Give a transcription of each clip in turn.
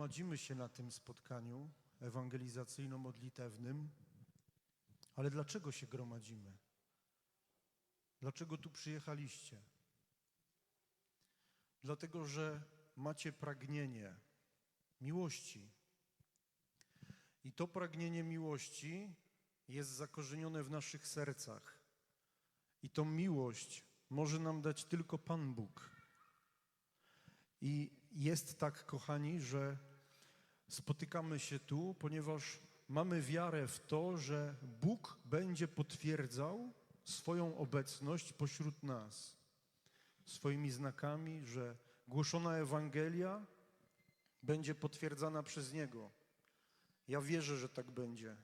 gromadzimy się na tym spotkaniu ewangelizacyjno-modlitewnym, ale dlaczego się gromadzimy? Dlaczego tu przyjechaliście? Dlatego, że macie pragnienie miłości. I to pragnienie miłości jest zakorzenione w naszych sercach. I tą miłość może nam dać tylko Pan Bóg. I jest tak, kochani, że spotykamy się tu, ponieważ mamy wiarę w to, że Bóg będzie potwierdzał swoją obecność pośród nas, swoimi znakami, że głoszona Ewangelia będzie potwierdzana przez Niego. Ja wierzę, że tak będzie.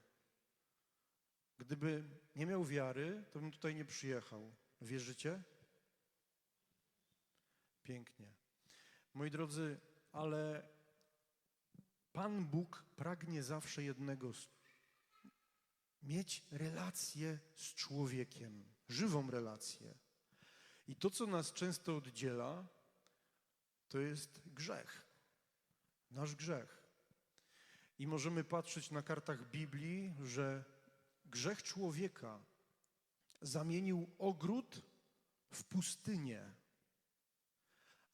Gdyby nie miał wiary, to bym tutaj nie przyjechał. Wierzycie? Pięknie. Moi drodzy, ale Pan Bóg pragnie zawsze jednego mieć relację z człowiekiem, żywą relację. I to, co nas często oddziela, to jest grzech. Nasz grzech. I możemy patrzeć na kartach Biblii, że grzech człowieka zamienił ogród w pustynię.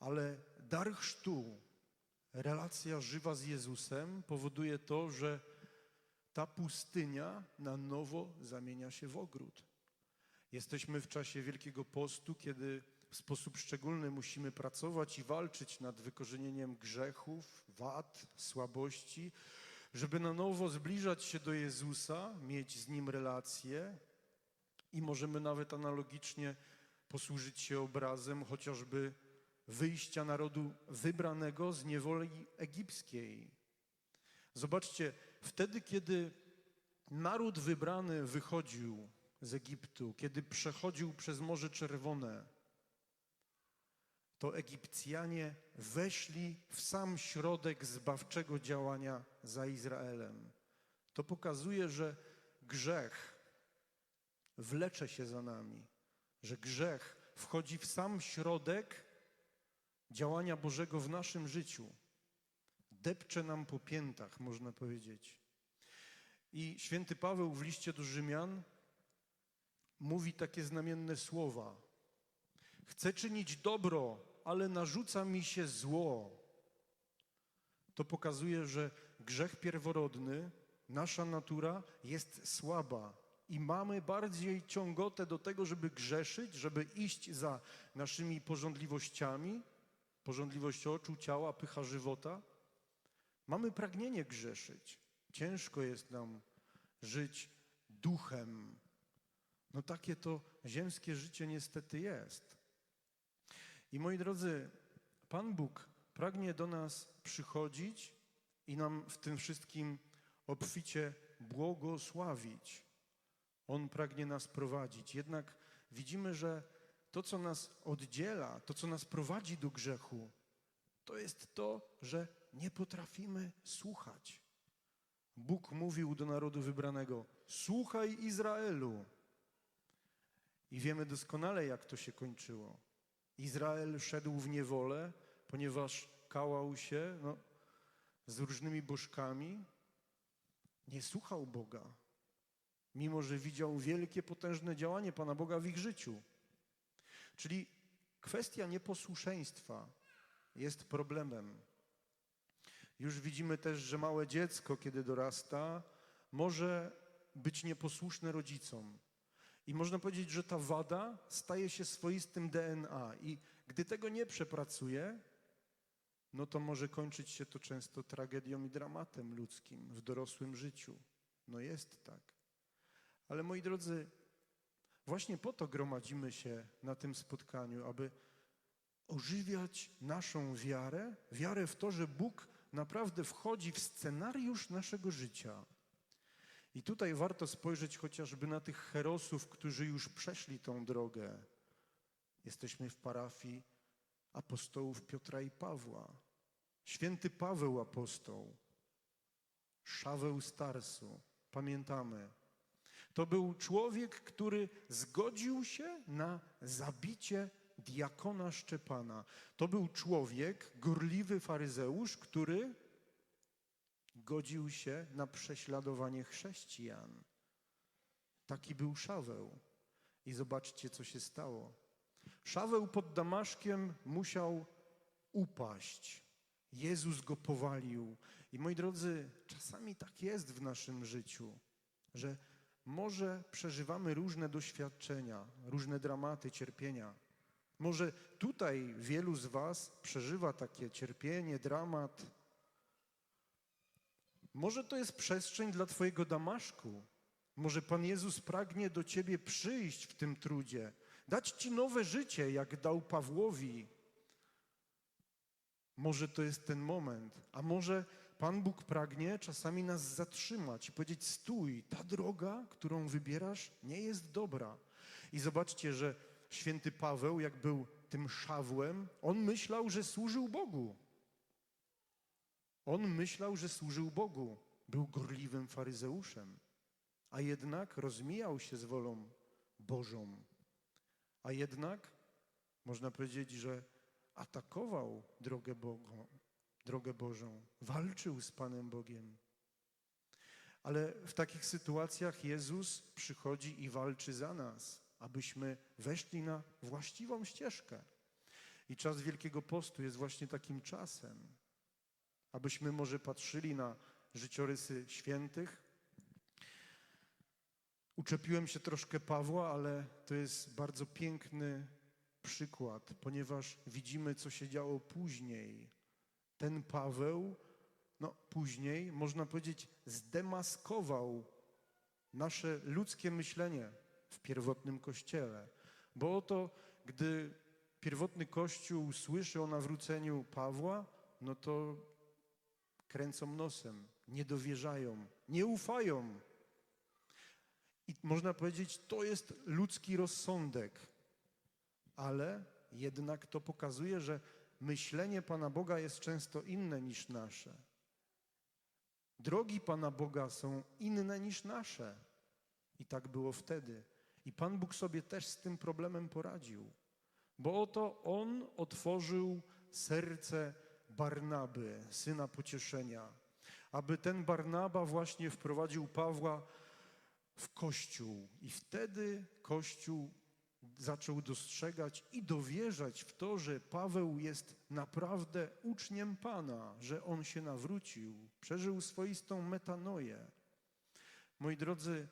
Ale dar chrztu, relacja żywa z Jezusem powoduje to, że ta pustynia na nowo zamienia się w ogród. Jesteśmy w czasie Wielkiego Postu, kiedy w sposób szczególny musimy pracować i walczyć nad wykorzenieniem grzechów, wad, słabości, żeby na nowo zbliżać się do Jezusa, mieć z Nim relacje i możemy nawet analogicznie posłużyć się obrazem chociażby wyjścia narodu wybranego z niewoli egipskiej. Zobaczcie, wtedy, kiedy naród wybrany wychodził z Egiptu, kiedy przechodził przez Morze Czerwone, to Egipcjanie weszli w sam środek zbawczego działania za Izraelem. To pokazuje, że grzech wlecze się za nami, że grzech wchodzi w sam środek działania Bożego w naszym życiu. Depcze nam po piętach, można powiedzieć. I święty Paweł w liście do Rzymian mówi takie znamienne słowa. Chcę czynić dobro, ale narzuca mi się zło. To pokazuje, że grzech pierworodny, nasza natura jest słaba i mamy bardziej ciągotę do tego, żeby grzeszyć, żeby iść za naszymi porządliwościami, porządliwość oczu, ciała, pycha żywota. Mamy pragnienie grzeszyć. Ciężko jest nam żyć duchem. No takie to ziemskie życie niestety jest. I moi drodzy, Pan Bóg pragnie do nas przychodzić i nam w tym wszystkim obficie błogosławić. On pragnie nas prowadzić. Jednak widzimy, że to, co nas oddziela, to, co nas prowadzi do grzechu, to jest to, że nie potrafimy słuchać. Bóg mówił do narodu wybranego: Słuchaj Izraelu. I wiemy doskonale, jak to się kończyło. Izrael szedł w niewolę, ponieważ kałał się no, z różnymi bożkami. Nie słuchał Boga, mimo że widział wielkie, potężne działanie Pana Boga w ich życiu. Czyli kwestia nieposłuszeństwa jest problemem. Już widzimy też, że małe dziecko, kiedy dorasta, może być nieposłuszne rodzicom. I można powiedzieć, że ta wada staje się swoistym DNA. I gdy tego nie przepracuje, no to może kończyć się to często tragedią i dramatem ludzkim w dorosłym życiu. No jest tak. Ale moi drodzy, właśnie po to gromadzimy się na tym spotkaniu, aby ożywiać naszą wiarę, wiarę w to, że Bóg naprawdę wchodzi w scenariusz naszego życia. I tutaj warto spojrzeć chociażby na tych herosów, którzy już przeszli tą drogę. Jesteśmy w parafii apostołów Piotra i Pawła. Święty Paweł apostoł, Szaweł Starsu, pamiętamy. To był człowiek, który zgodził się na zabicie diakona Szczepana. To był człowiek, gorliwy faryzeusz, który Godził się na prześladowanie chrześcijan. Taki był Szaweł. I zobaczcie, co się stało. Szaweł pod Damaszkiem musiał upaść. Jezus go powalił. I moi drodzy, czasami tak jest w naszym życiu, że może przeżywamy różne doświadczenia, różne dramaty, cierpienia. Może tutaj wielu z Was przeżywa takie cierpienie, dramat. Może to jest przestrzeń dla Twojego Damaszku. Może Pan Jezus pragnie do Ciebie przyjść w tym trudzie, dać Ci nowe życie, jak dał Pawłowi. Może to jest ten moment, a może Pan Bóg pragnie czasami nas zatrzymać i powiedzieć: Stój, ta droga, którą wybierasz, nie jest dobra. I zobaczcie, że święty Paweł, jak był tym szawłem, on myślał, że służył Bogu. On myślał, że służył Bogu. Był gorliwym faryzeuszem, a jednak rozmijał się z wolą Bożą. A jednak można powiedzieć, że atakował drogę, Bogu, drogę Bożą, walczył z Panem Bogiem. Ale w takich sytuacjach Jezus przychodzi i walczy za nas, abyśmy weszli na właściwą ścieżkę. I czas Wielkiego Postu jest właśnie takim czasem, abyśmy może patrzyli na życiorysy świętych. Uczepiłem się troszkę Pawła, ale to jest bardzo piękny przykład, ponieważ widzimy, co się działo później. Ten Paweł, no później, można powiedzieć, zdemaskował nasze ludzkie myślenie w pierwotnym kościele. Bo oto, gdy pierwotny kościół słyszy o nawróceniu Pawła, no to kręcą nosem, nie dowierzają, nie ufają. I można powiedzieć, to jest ludzki rozsądek, ale jednak to pokazuje, że myślenie Pana Boga jest często inne niż nasze. Drogi Pana Boga są inne niż nasze. I tak było wtedy. I Pan Bóg sobie też z tym problemem poradził. Bo oto On otworzył serce Barnaby, syna pocieszenia, aby ten Barnaba właśnie wprowadził Pawła w Kościół. I wtedy Kościół zaczął dostrzegać i dowierzać w to, że Paweł jest naprawdę uczniem Pana, że on się nawrócił, przeżył swoistą metanoję. Moi drodzy,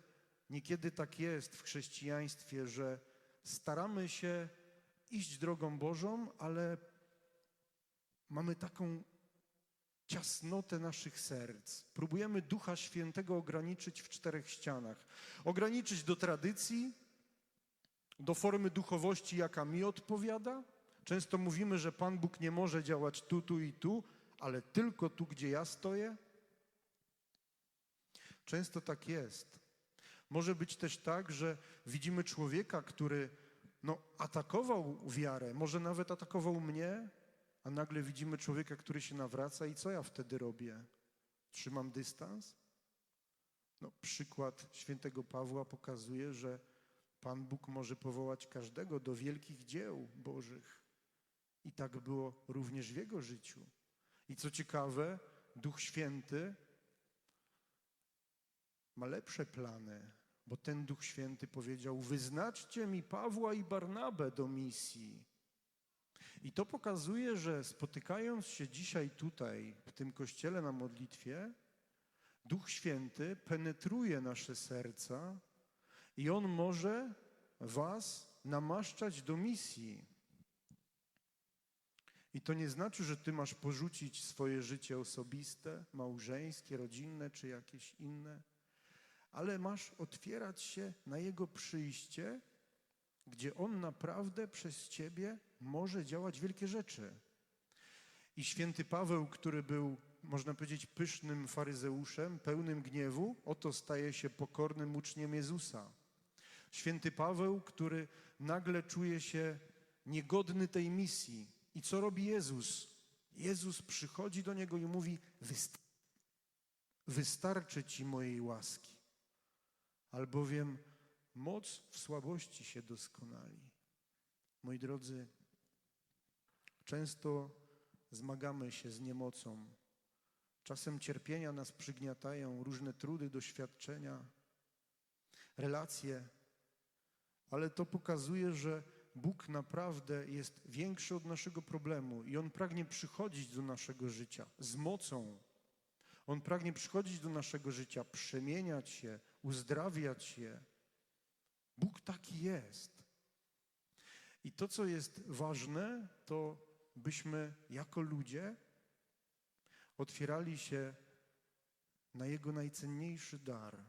niekiedy tak jest w chrześcijaństwie, że staramy się iść drogą Bożą, ale mamy taką ciasnotę naszych serc. Próbujemy Ducha Świętego ograniczyć w czterech ścianach. Ograniczyć do tradycji, do formy duchowości, jaka mi odpowiada. Często mówimy, że Pan Bóg nie może działać tu, tu i tu, ale tylko tu, gdzie ja stoję. Często tak jest. Może być też tak, że widzimy człowieka, który no, atakował wiarę, może nawet atakował mnie, a nagle widzimy człowieka, który się nawraca i co ja wtedy robię? Trzymam dystans? No, przykład świętego Pawła pokazuje, że Pan Bóg może powołać każdego do wielkich dzieł Bożych. I tak było również w jego życiu. I co ciekawe, Duch Święty ma lepsze plany, bo ten Duch Święty powiedział: Wyznaczcie mi Pawła i Barnabę do misji. I to pokazuje, że spotykając się dzisiaj tutaj, w tym kościele na modlitwie, Duch Święty penetruje nasze serca i On może Was namaszczać do misji. I to nie znaczy, że Ty masz porzucić swoje życie osobiste, małżeńskie, rodzinne czy jakieś inne, ale masz otwierać się na Jego przyjście, gdzie On naprawdę przez Ciebie może działać wielkie rzeczy. I święty Paweł, który był, można powiedzieć, pysznym faryzeuszem, pełnym gniewu, oto staje się pokornym uczniem Jezusa. Święty Paweł, który nagle czuje się niegodny tej misji. I co robi Jezus? Jezus przychodzi do niego i mówi: "Wyst- Wystarczy ci mojej łaski, albowiem moc w słabości się doskonali. Moi drodzy, często zmagamy się z niemocą, Czasem cierpienia nas przygniatają, różne trudy, doświadczenia, relacje, ale to pokazuje, że Bóg naprawdę jest większy od naszego problemu i On pragnie przychodzić do naszego życia z mocą. On pragnie przychodzić do naszego życia, przemieniać się, uzdrawiać je. Bóg taki jest. I to, co jest ważne, to byśmy jako ludzie otwierali się na Jego najcenniejszy dar,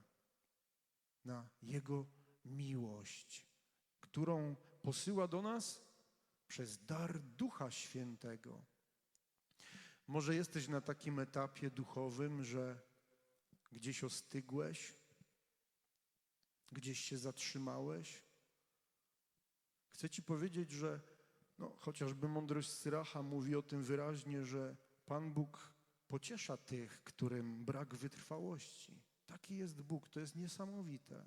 na Jego miłość, którą posyła do nas przez dar Ducha Świętego. Może jesteś na takim etapie duchowym, że gdzieś ostygłeś, gdzieś się zatrzymałeś. Chcę Ci powiedzieć, że no, chociażby mądrość Syracha mówi o tym wyraźnie, że Pan Bóg pociesza tych, którym brak wytrwałości. Taki jest Bóg, to jest niesamowite.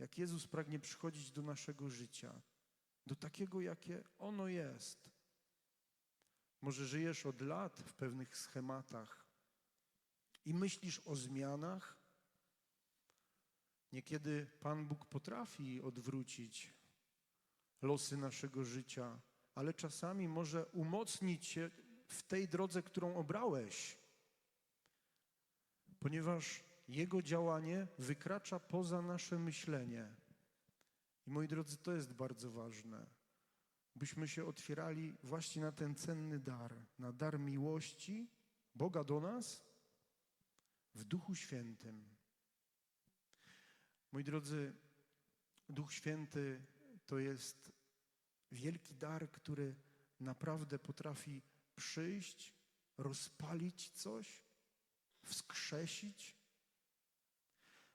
Jak Jezus pragnie przychodzić do naszego życia, do takiego, jakie ono jest. Może żyjesz od lat w pewnych schematach i myślisz o zmianach. Niekiedy Pan Bóg potrafi odwrócić losy naszego życia, ale czasami może umocnić się w tej drodze, którą obrałeś, ponieważ Jego działanie wykracza poza nasze myślenie. I moi drodzy, to jest bardzo ważne, byśmy się otwierali właśnie na ten cenny dar, na dar miłości Boga do nas w Duchu Świętym. Moi drodzy, Duch Święty to jest wielki dar, który naprawdę potrafi przyjść, rozpalić coś, wskrzesić.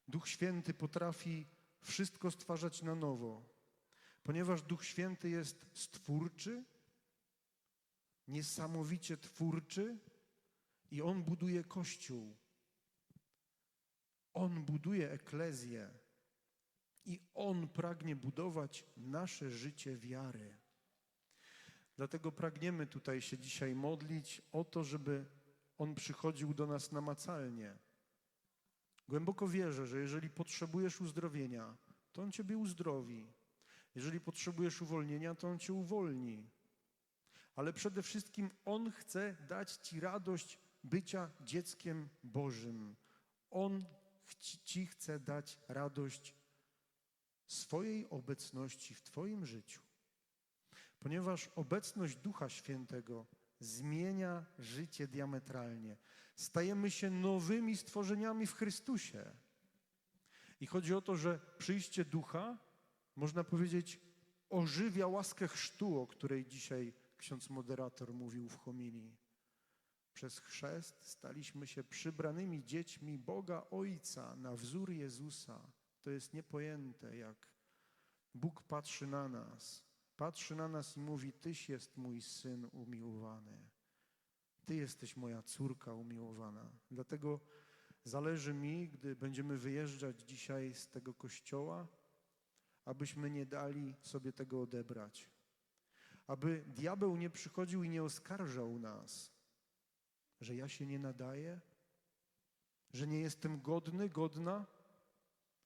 Duch Święty potrafi wszystko stwarzać na nowo, ponieważ Duch Święty jest stwórczy, niesamowicie twórczy i On buduje Kościół. On buduje eklezję i On pragnie budować nasze życie wiary. Dlatego pragniemy tutaj się dzisiaj modlić o to, żeby On przychodził do nas namacalnie. Głęboko wierzę, że jeżeli potrzebujesz uzdrowienia, to On Ciebie uzdrowi. Jeżeli potrzebujesz uwolnienia, to On Cię uwolni. Ale przede wszystkim On chce dać Ci radość bycia dzieckiem Bożym. On Ci chce dać radość swojej obecności w Twoim życiu. Ponieważ obecność Ducha Świętego zmienia życie diametralnie. Stajemy się nowymi stworzeniami w Chrystusie. I chodzi o to, że przyjście Ducha, można powiedzieć, ożywia łaskę chrztu, o której dzisiaj ksiądz moderator mówił w homilii. Przez chrzest staliśmy się przybranymi dziećmi Boga Ojca na wzór Jezusa. To jest niepojęte, jak Bóg patrzy na nas. Patrzy na nas i mówi: Tyś jest mój syn umiłowany. Ty jesteś moja córka umiłowana. Dlatego zależy mi, gdy będziemy wyjeżdżać dzisiaj z tego kościoła, abyśmy nie dali sobie tego odebrać. Aby diabeł nie przychodził i nie oskarżał nas, że ja się nie nadaję, że nie jestem godny, godna.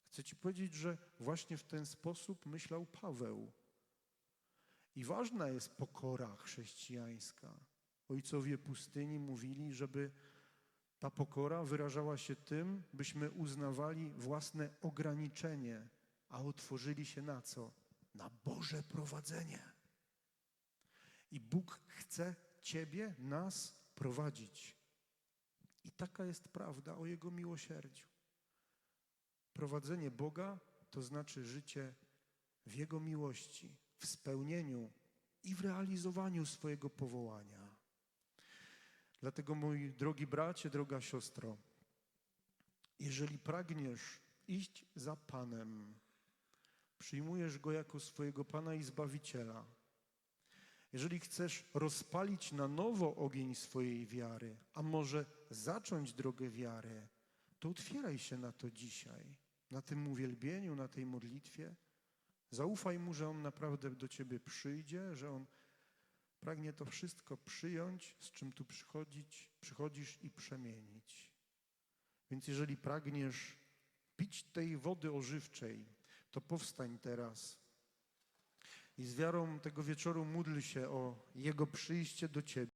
Chcę Ci powiedzieć, że właśnie w ten sposób myślał Paweł. I ważna jest pokora chrześcijańska. Ojcowie pustyni mówili, żeby ta pokora wyrażała się tym, byśmy uznawali własne ograniczenie, a otworzyli się na co? Na Boże prowadzenie. I Bóg chce Ciebie, nas prowadzić. I taka jest prawda o Jego miłosierdziu. Prowadzenie Boga to znaczy życie w Jego miłości, w spełnieniu i w realizowaniu swojego powołania. Dlatego, mój drogi bracie, droga siostro, jeżeli pragniesz iść za Panem, przyjmujesz Go jako swojego Pana i Zbawiciela, jeżeli chcesz rozpalić na nowo ogień swojej wiary, a może zacząć drogę wiary, to otwieraj się na to dzisiaj, na tym uwielbieniu, na tej modlitwie. Zaufaj Mu, że On naprawdę do Ciebie przyjdzie, że On Pragnie to wszystko przyjąć, z czym tu przychodzić, przychodzisz i przemienić. Więc jeżeli pragniesz pić tej wody ożywczej, to powstań teraz i z wiarą tego wieczoru módl się o Jego przyjście do Ciebie.